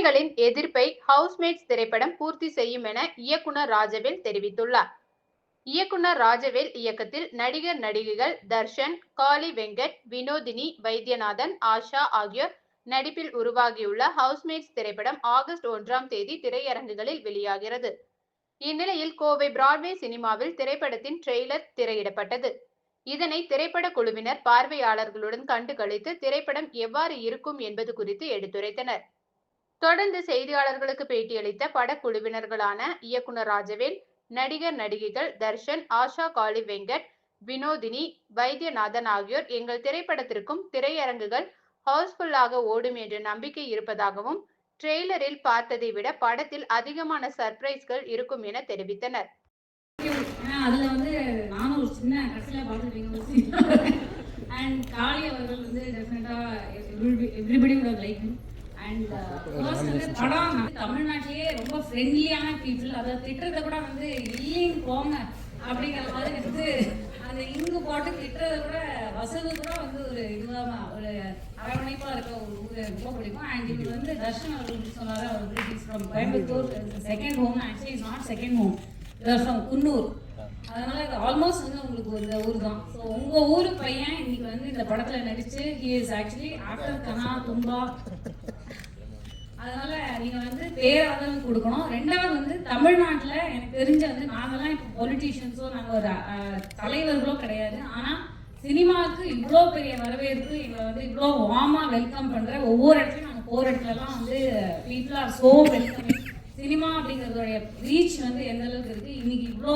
எதிர்ப்பை ஹவுஸ்மேட்ஸ் திரைப்படம் பூர்த்தி செய்யும் என இயக்குனர் ராஜவேல் தெரிவித்துள்ளார். இயக்குனர் ராஜவேல் இயக்கத்தில் நடிகர் நடிகைகள் தர்ஷன் காளி வெங்கட் வினோதினி வைத்தியநாதன் ஆஷா ஆகியோர் நடிப்பில் உருவாகியுள்ள ஹவுஸ்மேட்ஸ் திரைப்படம் ஆகஸ்ட் ஒன்றாம் தேதி திரையரங்குகளில் வெளியாகிறது. இந்நிலையில் கோவை பிராட்வே சினிமாவில் திரைப்படத்தின் ட்ரெய்லர் திரையிடப்பட்டது. இதனை திரைப்பட குழுவினர் பார்வையாளர்களுடன் கண்டு கழித்து திரைப்படம் எவ்வாறு இருக்கும் என்பது குறித்து எடுத்துரைத்தனர். தொடர்ந்து செய்தியாளர்களுக்கு பேட்டியளித்த படக்குழுவினர்களான இயக்குனர் ராஜவேல் நடிகர் நடிகைகள் தர்ஷன் ஆஷா காளி வெங்கட் வினோதினி வைத்தியநாதன் ஆகியோர் எங்கள் திரைப்படத்திற்கும் திரையரங்குகள் ஹவுஸ்ஃபுல்லாக ஓடும் என்ற நம்பிக்கை இருப்பதாகவும் ட்ரெய்லரில் பார்த்ததை விட படத்தில் அதிகமான சர்ப்ரைஸ்கள் இருக்கும் என தெரிவித்தனர். அதுல வந்து நானும் ஒரு சின்ன கடைசியில் பார்த்துருக்கீங்க அண்ட் காளி அவர்கள் வந்து டெஃபினட்டாக எவ்ரிபடி லைக் அண்ட் ஃபர்ஸ்ட் வந்து படம் வந்து தமிழ்நாட்டிலேயே ரொம்ப ஃப்ரெண்ட்லியான பீப்புள் அதை திட்டுறதை கூட வந்து இல்லைன்னு போங்க. அப்படிங்கிற மாதிரி வந்து அந்த இங்கு போட்டு திட்டுறதை கூட வசதி கூட வந்து ஒரு இதுவாக ஒரு அரவணைப்பாக இருக்க ஒரு ஊர் ரொம்ப பிடிக்கும். அண்ட் இது வந்து தர்ஷன் அவர்கள் சொன்னார் அவர் from Coimbatore second home actually is not second home from Coonoor அதனால இது ஆல்மோஸ்ட் வந்து உங்களுக்கு ஒரு ஊர் தான். ஸோ உங்க ஊர் பையன் இன்னைக்கு வந்து இந்த படத்துல நடிச்சு ஹி இஸ் ஆக்சுவலி ஆக்டர் கனா தும்பா அதனால நீங்க வந்து பேராதரவு கொடுக்கணும். ரெண்டாவது வந்து தமிழ்நாட்டுல எனக்கு தெரிஞ்ச வந்து நாங்கெல்லாம் இப்போ பொலிட்டீஷியன்ஸோ நாங்கள் ஒரு தலைவர்களோ கிடையாது. ஆனா சினிமாவுக்கு இவ்வளோ பெரிய வரவேற்பு எங்களை வந்து இவ்வளோ வார்மா வெல்கம் பண்ற ஒவ்வொரு இடத்துலையும் நாங்கள் போகிற இடத்துலலாம் வந்து people are so welcome cinema அப்படிங்கிறதோடைய reach வந்து எந்த அளவுக்கு இருக்கு? இன்னைக்கு இவ்வளோ